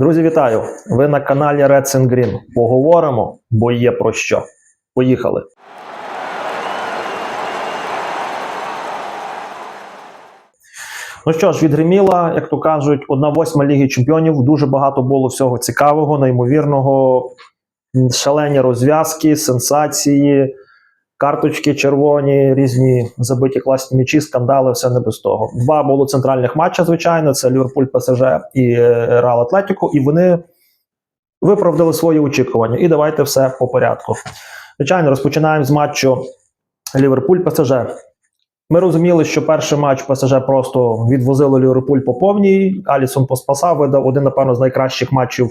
Друзі, вітаю! Ви на каналі Reds and Green. Поговоримо, бо є про що. Поїхали. Ну що ж, відгриміла, як то кажуть, одна восьма Ліги Чемпіонів. Дуже багато було всього цікавого, неймовірного, шалені розв'язки, сенсації, карточки червоні, різні забиті класні м'ячі, скандали, все не без того. Два було центральних матча, звичайно, це Ліверпуль ПСЖ і е, Реал Атлетіко, і вони виправдали свої очікування. І давайте все по порядку. Звичайно, розпочинаємо з матчу Ліверпуль ПСЖ. Ми розуміли, що перший матч ПСЖ просто відвозили Ліверпуль по повній. Алісон поспасав, видав один, напевно, з найкращих матчів.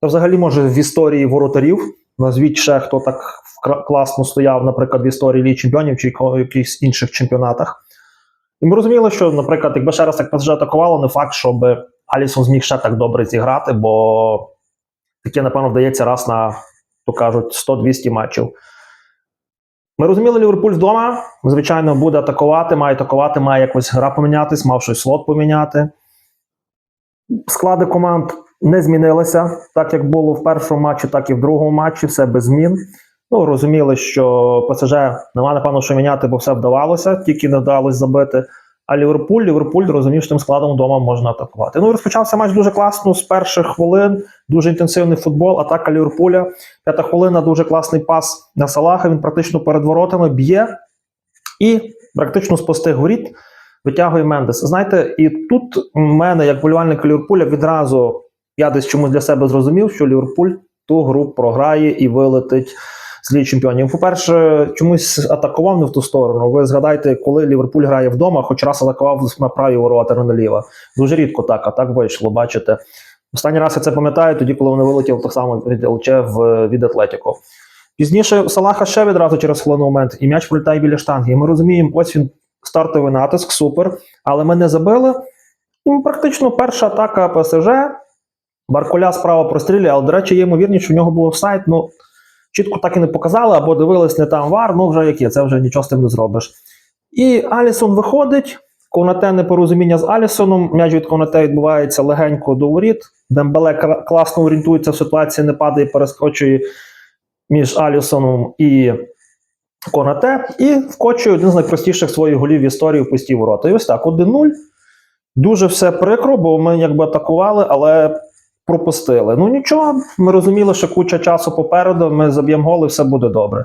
Та взагалі, може, в історії воротарів. Назвіть ще, хто так класно стояв, наприклад, в історії Ліги Чемпіонів чи ко- якихось інших чемпіонатах. І ми розуміли, що, наприклад, якби ще раз так ПСЖ атакувало, не факт, щоб Алісон зміг ще так добре зіграти, бо таке, напевно, вдається раз на, то кажуть, 100-200 матчів. Ми розуміли, Ліверпуль вдома, звичайно, буде атакувати, має атакувати, має якось гра помінятись, мав щось слот поміняти. Склади команд не змінилися, так як було в першому матчі, так і в другому матчі, все без змін. Ну, розуміли, що ПСЖ нема, напевно, що міняти, бо все вдавалося, тільки не вдалося забити. А Ліверпуль, Ліверпуль розумів, що тим складом вдома можна атакувати. Ну розпочався матч дуже класно з перших хвилин. Дуже інтенсивний футбол, атака Ліверпуля. П'ята хвилина, дуже класний пас на Салаха. Він практично перед воротами б'є і практично з пустих воріт витягує Мендес. Знаєте, і тут в мене, як болівальника Ліверпуля, відразу я десь чомусь для себе зрозумів, що Ліверпуль ту гру програє і вилетить з Ліги Чемпіонів. По-перше, чомусь атакував не в ту сторону. Ви згадайте, коли Ліверпуль грає вдома, хоч раз атакував на праві ворота, не наліво. Дуже рідко так, а так вийшло, бачите. Останній раз я це пам'ятаю, тоді, коли вони вилетіли так само від в, від Атлетіко. Пізніше Салаха ще відразу через хвилину момент, і м'яч пролітає біля штанги. І ми розуміємо, ось він стартовий натиск, супер. Але ми не забили. І практично перша атака ПСЖ. Барколя справа прострілює, але, до речі, є ймовірність, що в нього був офсайд. Ну, чітко так і не показали, або дивились не там вар, ну вже яке, це вже нічого з тим не зробиш. І Алісон виходить. Конате непорозуміння з Алісоном. М'яч від Конате відбувається легенько до воріт. Дембеле класно орієнтується в ситуації, не падає, перескочує між Алісоном і Конате. І вкочує один з найпростіших своїх голів в історії в пусті ворота. І ось так, 1-0. Дуже все прикро, бо ми якби атакували, але пропустили. Ну нічого, ми розуміли, що куча часу попереду, ми заб'ємо гол і все буде добре.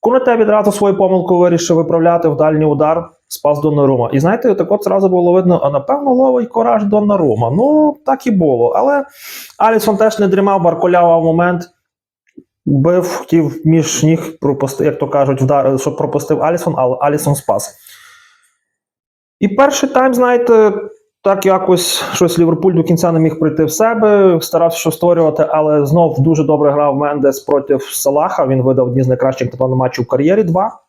Конате відразу свою помилку вирішив виправляти в дальній удар, спас Доннарума. І знаєте, так от зразу було видно, а напевно ловить кораж Доннарума. Ну, так і було. Але Алісон теж не дрімав, барколявав момент. Бив, хотів між ніг пропустив, як то кажуть, вдар, щоб пропустив Алісон, але Алісон спас. І перший тайм, знаєте, так якось щось Ліверпуль до кінця не міг прийти в себе, старався щось створювати, але знов дуже добре грав Мендес проти Салаха. Він видав одні з найкращих напевно, матчів в кар'єрі два.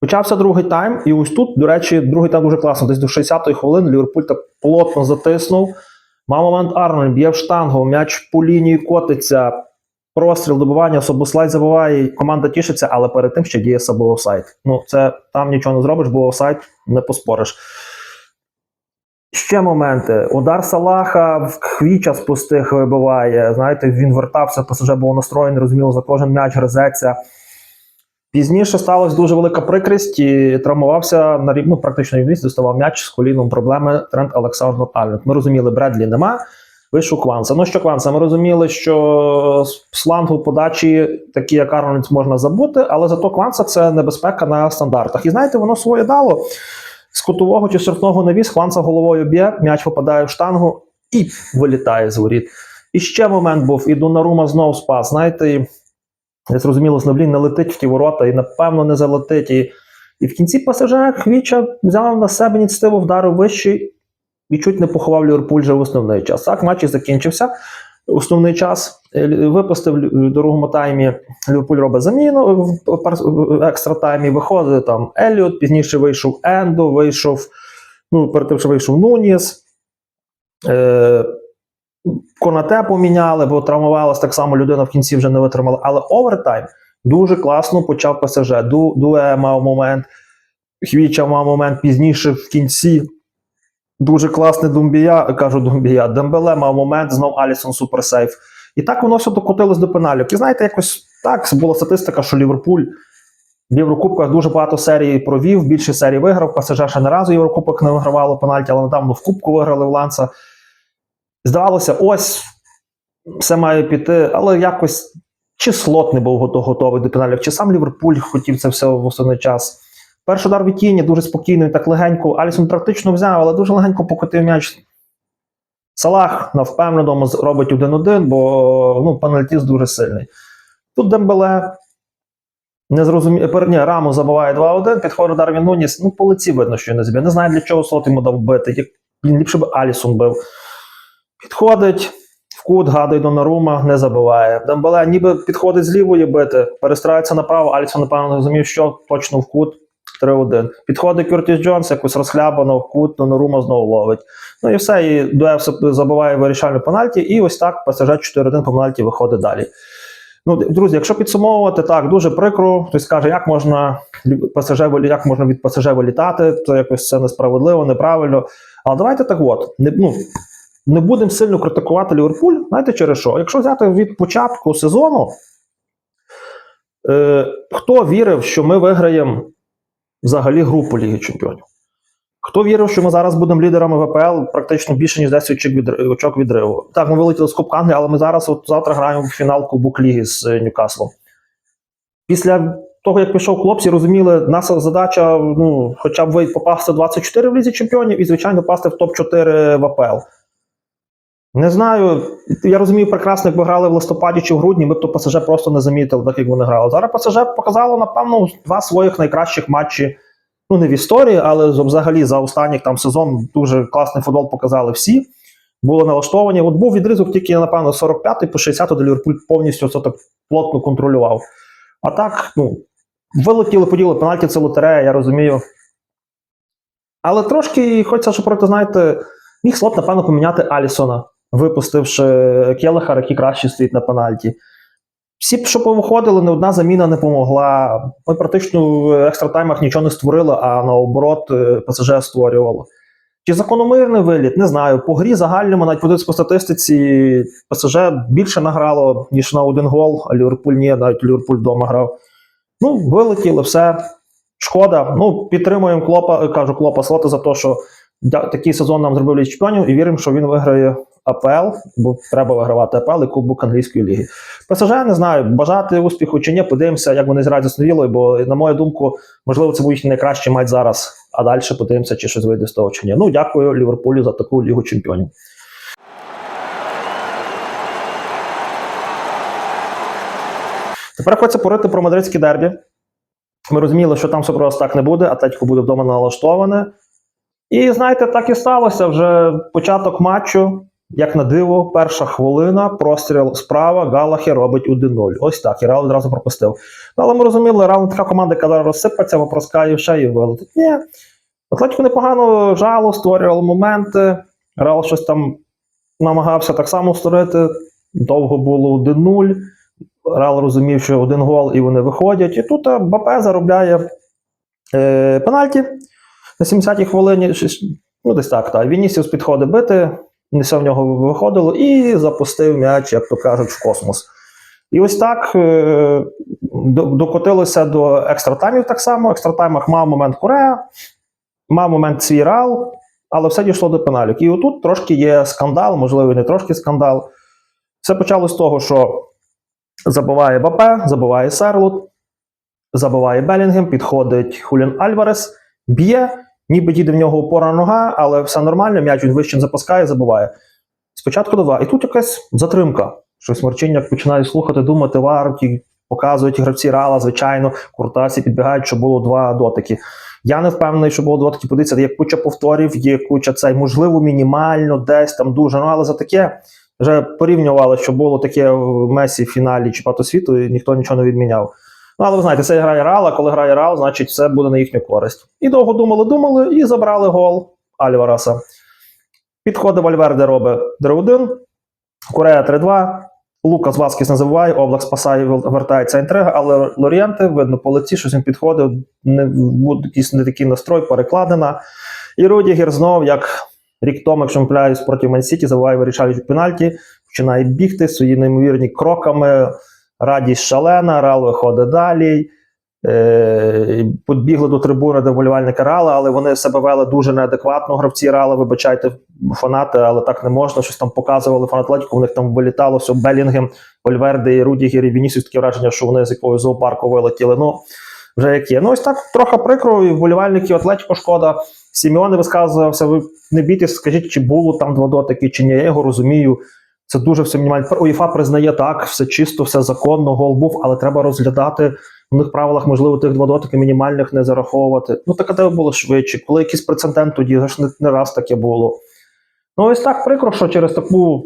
Почався другий тайм, і ось тут, до речі, другий тайм дуже класно. Десь до 60-ї хвилини Ліверпуль так плотно затиснув. Мав момент Арнольд, б'є в штангу, м'яч по лінії котиться, простріл, добивання, Собослай забуває, команда тішиться, але перед тим ще діє собою офсайд. Ну, це там нічого не зробиш, бо офсайд не поспориш. Ще моменти. Удар Салаха в хвіча з пустих вибиває. Знаєте, він вертався, ПСЖ був настроєний, розуміло, за кожен м'яч гризеться. Пізніше сталася дуже велика прикрість і травмувався на рівну практично місці, доставав м'яч з коліном проблеми Трент Олександр Альвет. Ми розуміли, Бредлі нема. Вийшов Кванса. Ну що Кванса? Ми розуміли, що з флангу подачі, такі як Арнольд, можна забути, але зато Кванса це небезпека на стандартах. І знаєте, воно своє дало. З кутового чи штрафного навіс Хванса головою б'є, м'яч попадає в штангу і вилітає з воріт. І ще момент був, і Донарума знов спас. Знаєте, і зрозуміло, Сноблін не летить в ті ворота і напевно не залетить. І, і в кінці ПСЖ Хвіча взяв на себе ініціативу, вдарив вищий і чуть не поховав Ліверпуль вже в основний час. Так, матч і закінчився. Основний час Е, випустив в другому таймі. Ліверпуль робить заміну в в екстра таймі. Виходить там Еліот, пізніше вийшов Ендо, вийшов. Ну, перед тим, що вийшов Нуніс. Е, Конате поміняли, бо травмувалась так само людина в кінці вже не витримала. Але овертайм дуже класно почав ПСЖ. Ду, Дуе мав момент, Хвіча мав момент пізніше в кінці. Дуже класний Думбія, кажу Думбія. Дембеле мав момент, знов Алісон суперсейф. І так воно все докотилось до пеналів. І знаєте, якось так була статистика, що Ліверпуль в Єврокубках дуже багато серій провів, більше серій виграв. ПСЖ ще не разу Єврокубок не вигравало пенальті, але недавно в Кубку виграли в Ланса. Здавалося, ось все має піти, але якось чи слот не був готовий до пеналів, чи сам Ліверпуль хотів це все в основний час. Перший удар від тіні дуже спокійно і так легенько. Алісон практично взяв, але дуже легенько покотив м'яч. Салах на впевненому робить 1-1, бо ну, пенальтіст дуже сильний. Тут Дембеле не зрозумів. Ні, Раму забиває 2-1, підходить Дарвін Нуніс. Ну, по лиці видно, що не збив. Не знаю, для чого слот йому дав бити. Блін, ліпше б Алісон бив. Підходить, кут, гадає Донарума, не забиває. Дембеле ніби підходить з лівої бити, перестрається направо, Алісон, напевно, зрозумів, що точно в кут 3-1. Підходить Кюртіс Джонс, якось розхлябано в кут, Донарума знову ловить. Ну і все, і Дуев забиває вирішальну пенальті, і ось так ПСЖ 4-1 по пенальті виходить далі. Ну, друзі, якщо підсумовувати, так, дуже прикро. Хтось каже, як можна ПСЖ, як можна від ПСЖ вилітати, то якось це несправедливо, неправильно. Але давайте так от, не, ну, не будемо сильно критикувати Ліверпуль. Знаєте через що? Якщо взяти від початку сезону, е, хто вірив, що ми виграємо взагалі групу Ліги Чемпіонів? Хто вірив, що ми зараз будемо лідерами ВПЛ практично більше, ніж 10 очок, відри- очок відриву? Так, ми вилетіли з Кубка Англії, але ми зараз от завтра граємо в фінал Кубок Ліги з е, Ньюкаслом. Після того, як пішов хлопці, розуміли, наша задача ну, хоча б попасти 24 в Лізі Чемпіонів і, звичайно, попасти в топ-4 в АПЛ. Не знаю, я розумію прекрасно, якби грали в листопаді чи в грудні, ми б то ПСЖ просто не замітили, так як вони грали. Зараз ПСЖ показало, напевно, два своїх найкращих матчі. Ну, не в історії, але взагалі за останніх там сезон дуже класний футбол показали всі. Були налаштовані. От був відрізок тільки, напевно, 45-й по 60 де Ліверпуль повністю це так плотно контролював. А так, ну, вилетіли, поділи пенальті, це лотерея, я розумію. Але трошки хочеться, щоб проти, знаєте, міг слот, напевно, поміняти Алісона, випустивши Келехар, який краще стоїть на пенальті. Всі, що повиходили, не одна заміна не помогла. Ми практично в екстратаймах нічого не створили, а наоборот, е, ПСЖ створювало. Чи закономірний виліт? Не знаю. По грі загальному, навіть подивитися по статистиці, ПСЖ більше награло, ніж на один гол, а Ліверпуль ні, навіть Ліверпуль вдома грав. Ну, вилетіли, все. Шкода. Ну, підтримуємо Клопа, кажу Клопа Слота за те, що такий сезон нам зробив чемпіонів, і віримо, що він виграє АПЛ, бо треба вигравати АПЛ і Кубок англійської ліги. ПСЖ не знаю, бажати успіху чи ні, подивимося, як вони зіграють з Новілою, бо, на мою думку, можливо, це буде їхній найкращий матч зараз, а далі подивимося, чи щось вийде з того чи ні. Ну, дякую Ліверпулю за таку лігу чемпіонів. Тепер хочеться порити про мадридське дербі. Ми розуміли, що там все просто так не буде, Атлетико буде вдома налаштоване. І знаєте, так і сталося. Вже початок матчу, як на диво, перша хвилина, простріл справа, Галахі робить 1-0. Ось так, і Реал одразу пропустив. Ну, але ми розуміли, Реал така команда, яка зараз розсипеться, вопроскає ще і вилетить. Ні. Атлетико непогано жало, створювало моменти. Реал щось там намагався так само створити. Довго було 1-0. Реал розумів, що один гол і вони виходять. І тут е, Бапе заробляє е, пенальті на 70-й хвилині. Ну, десь так. так. Вінісіус підходить бити, все в нього виходило, і запустив м'яч, як то кажуть, в космос. І ось так е, до- докотилося до екстратаймів так само. В екстратаймах мав момент Корея, мав момент свій Реал, але все дійшло до пеналів. І отут трошки є скандал, можливо, не трошки скандал. Все почалося з того, що забиває Бапе, забиває Серлут, забиває Белінгем, підходить Хуліан Альварес, б'є, ніби їде в нього опора нога, але все нормально, м'яч він вище запускає, забиває. Спочатку два. І тут якась затримка. Щось Марчиняк починає слухати, думати, вар, ті показують гравці Рала, звичайно, куртасі підбігають, що було два дотики. Я не впевнений, що було дотики. Подивіться, є куча повторів, є куча цей, можливо, мінімально, десь там дуже. Ну, але за таке вже порівнювали, що було таке в Месі в фіналі Чемпіонату світу, і ніхто нічого не відміняв. Ну, але ви знаєте, це грає Реал, а коли грає Реал, значить все буде на їхню користь. І довго думали, думали, і забрали гол Альвараса. Підходить Вальверде робить 3-1, Корея 3-2. Лукас Васкіс не забуває, Облак спасає, вертається інтрига, але Лорієнте, видно, по лиці, щось він підходив, не, якийсь не такий настрой, перекладена. І Рудігер знов, як рік тому, якщо не проти Ман-Сіті, забуває вирішаючи пенальті, починає бігти свої неймовірні кроками. Радість шалена, Реал виходить далі. Е, Підбігли до трибуни, де вболівальники Реала, але вони себе вели дуже неадекватно. Гравці Реала, вибачайте, фанати, але так не можна. Щось там показували фанат Атлетіко, у них там вилітало все Белінгем, Ольверде і Рудігер і Вінісіус таке враження, що вони з якогось зоопарку вилетіли. Ну, вже як є. Ну, ось так трохи прикро, і вболівальників Атлетіко шкода. Сімеоне висказувався, ви не бійтесь, скажіть, чи було там два дотики, чи ні. Я його розумію. Це дуже все мінімально. УЄФА признає так, все чисто, все законно, гол був, але треба розглядати. У них правилах, можливо, тих два дотики мінімальних не зараховувати. Ну, таке тебе було швидше. Коли якийсь прецедент тоді, ж не, не раз таке було. Ну, ось так прикро, що через таку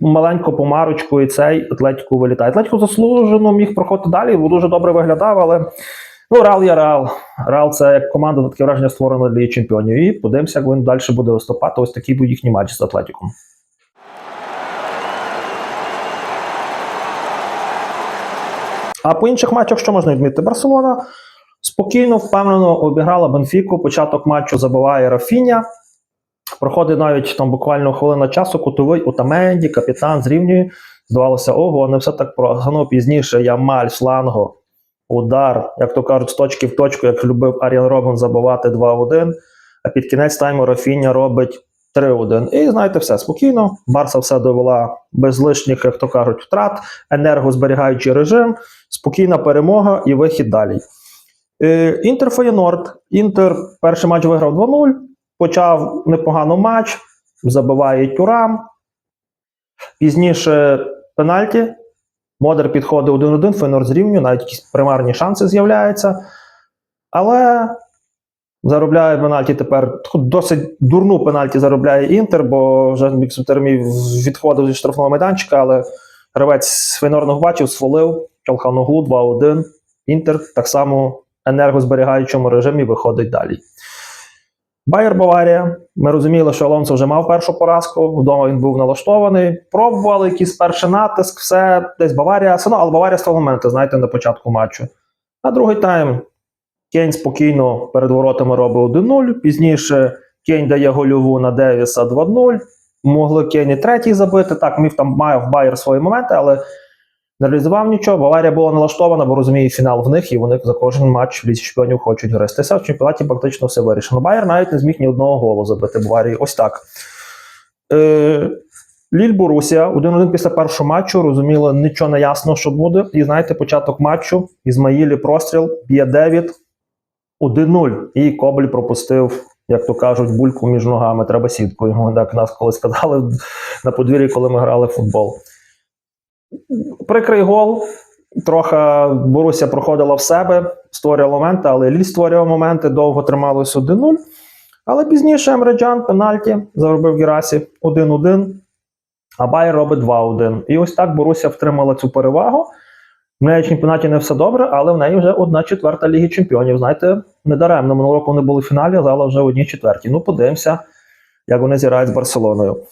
маленьку помарочку і цей Атлетику вилітає. Атлетику заслужено міг проходити далі, бо дуже добре виглядав, але ну, Реал є Реал. Реал це як команда, таке враження створено для чемпіонів. І подивимося, як він далі буде виступати. Ось такий був їхній матч з Атлетиком. А по інших матчах що можна відмітити? Барселона спокійно, впевнено обіграла Бенфіку. Початок матчу забиває Рафіня. Проходить навіть там буквально хвилина часу, кутовий Утаменді, капітан зрівнює. Здавалося, ого, не все так прогано. Пізніше Ямаль, Сланго, удар, як то кажуть, з точки в точку, як любив Аріан Робин забивати 2-1. А під кінець тайму Рафіня робить 3-1. І знаєте, все спокійно. Барса все довела без лишніх, як то кажуть, втрат, енергозберігаючий режим, спокійна перемога і вихід далі. Е, Інтер Феєнорд. Інтер перший матч виграв 2-0. Почав непогано матч, забиває Тюрам. Пізніше пенальті. Модер підходить 1-1, Фейнорд зрівнює, навіть якісь примарні шанси з'являються. Але заробляє пенальті тепер досить дурну пенальті заробляє Інтер, бо вже Міксутермій відходив зі штрафного майданчика, але гравець Фейнорного бачив, свалив, Чалханоглу 2-1. Інтер так само в енергозберігаючому режимі виходить далі. Байер Баварія. Ми розуміли, що Алонсо вже мав першу поразку. Вдома він був налаштований. Пробували якийсь перший натиск, все десь Баварія. Але Баварія стала моменти, знаєте, на початку матчу. А другий тайм Кейн спокійно перед воротами робить 1-0. Пізніше Кейн дає гольову на Девіса 2-0. Могли Кейн і третій забити. Так, міг там має Байер свої моменти, але не реалізував нічого. Баварія була налаштована, бо розуміє фінал в них, і вони за кожен матч в лізі чемпіонів хочуть гристися. В чемпіонаті практично все вирішено. Байер навіть не зміг ні одного голу забити Баварії. Ось так. Е, Ліль Борусія, 1-1 після першого матчу, розуміло, нічого не ясно, що буде. І знаєте, початок матчу, Ізмаїлі простріл, б'є Девід, 1-0. І Кобль пропустив, як то кажуть, бульку між ногами. Треба сіткою. Так нас колись сказали на подвір'ї, коли ми грали в футбол. Прикрий гол. Трохи Боруся проходила в себе, створювала моменти, але Ліль створював моменти, довго трималось 1-0. Але пізніше Емреджан пенальті заробив Герасі 1-1, а Байер робить 2-1. І ось так Боруся втримала цю перевагу. В неї в чемпіонаті не все добре, але в неї вже одна четверта Ліги Чемпіонів. Знаєте, недаремно минулого року вони були в фіналі, а зараз вже одні четверті. Ну, подивимося, як вони зіграють з Барселоною.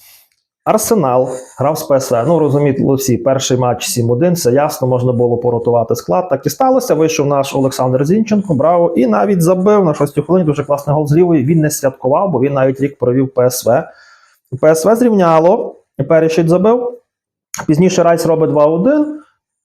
Арсенал грав з ПСВ. Ну, розумієте, всі, перший матч 7-1, все ясно, можна було поротувати склад. Так і сталося. Вийшов наш Олександр Зінченко, браво, і навіть забив на 6 хвилині дуже класний гол з лівої. Він не святкував, бо він навіть рік провів ПСВ. ПСВ зрівняло, Перещить забив. Пізніше Райс робить 2-1,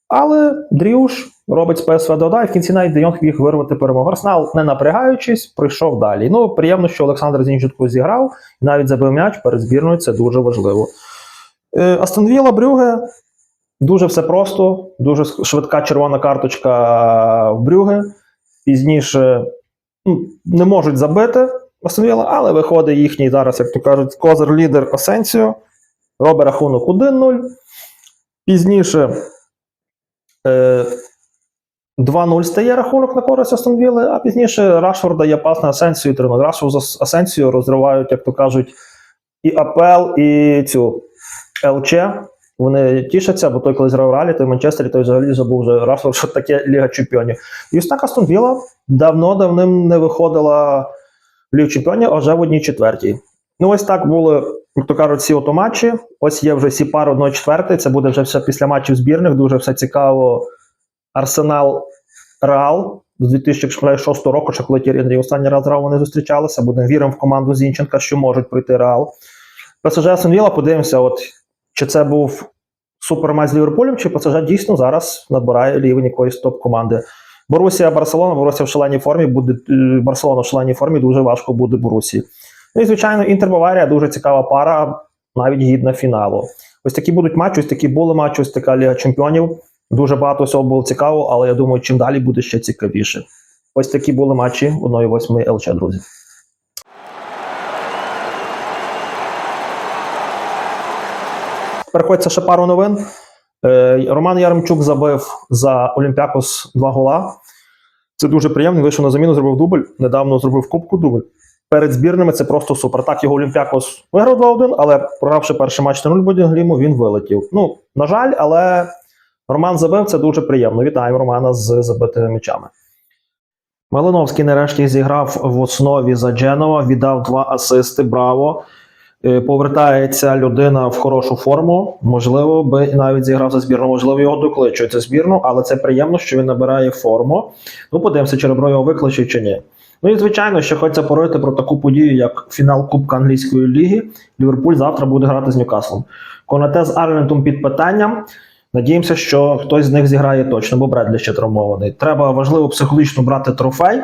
але Дріуш робить з ПСВ дода, і в кінці навіть Де Йонг міг вирвати перемогу. Арсенал, не напрягаючись, прийшов далі. Ну, приємно, що Олександр Зінченко зіграв, і навіть забив м'яч перед збірною, це дуже важливо. Е, Астон Вілла, Брюге. Дуже все просто, дуже швидка червона карточка в Брюге. Пізніше ну, не можуть забити Астон Вілла, але виходить їхній зараз, як то кажуть, козир-лідер Асенсіо. Робить рахунок 1-0. Пізніше 2-0 стає рахунок на користь Астон Вілли, а пізніше Рашфорд дає пас на Асенсію 3-0. Рашфорд з Асенсію розривають, як то кажуть, і АПЛ, і цю ЛЧ. Вони тішаться, бо той, коли зіграв ралі, той в Манчестері, той взагалі забув вже Рашфорд, що таке Ліга Чемпіонів. І ось так Астон Вілла давно давним не виходила в Лігу Чемпіонів, а вже в одній четвертій. Ну, ось так були, як то кажуть, ото матчі. Ось є вже всі пари 1 четвертої. Це буде вже все після матчів збірних. Дуже все цікаво. Арсенал Реал. з 2006 року, ще коли Тірі останній раз грав, вони зустрічалися. Будемо віримо в команду Зінченка, що можуть пройти Реал. ПСЖ Астон Вілла, подивимося, от, чи це був суперматч з Ліверпулем, чи ПСЖ дійсно зараз набирає рівень якоїсь топ-команди. Борусія Барселона, Борусія в шаленій формі, буде е, Барселона в шаленій формі, дуже важко буде Борусі. Ну і звичайно, Інтер Баварія дуже цікава пара, навіть гідна фіналу. Ось такі будуть матчі, ось такі були матчі, ось така Ліга Чемпіонів. Дуже багато всього було цікаво, але я думаю, чим далі буде ще цікавіше. Ось такі були матчі 1-8 ЛЧ, друзі. Переходиться ще пару новин. Е, Роман Яремчук забив за Олімпіакос два гола. Це дуже приємно. Вийшов на заміну, зробив дубль. Недавно зробив кубку дубль. Перед збірними це просто супер. Так, його Олімпіакос виграв 2-1, але програвши перший матч на 0 Бодінгліму, він вилетів. Ну, на жаль, але Роман забив, це дуже приємно. Вітаємо Романа з забитими м'ячами. Малиновський нарешті зіграв в основі за Дженова, віддав два асисти. Браво! Е, Повертається людина в хорошу форму. Можливо, би навіть зіграв за збірну, можливо, його докличуть за збірну, але це приємно, що він набирає форму. Ну, подивимося, чи Ребро його викличуть чи ні. Ну і звичайно, ще хочеться порити про таку подію, як фінал Кубка англійської ліги. Ліверпуль завтра буде грати з Ньюкаслом. Конате з Арлентом під питанням. Надіємося, що хтось з них зіграє точно, бо Бредлі ще травмований. Треба важливо психологічно брати трофей,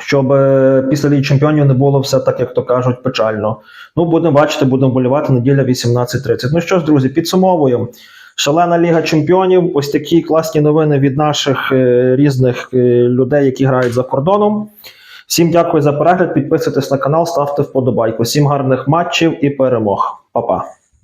щоб е, після Ліги Чемпіонів не було все так, як то кажуть, печально. Ну, будемо бачити, будемо болівати неділя 18.30. Ну що ж, друзі, підсумовуємо. Шалена Ліга Чемпіонів. Ось такі класні новини від наших е, різних е, людей, які грають за кордоном. Всім дякую за перегляд. Підписуйтесь на канал, ставте вподобайку. Всім гарних матчів і перемог. Па-па.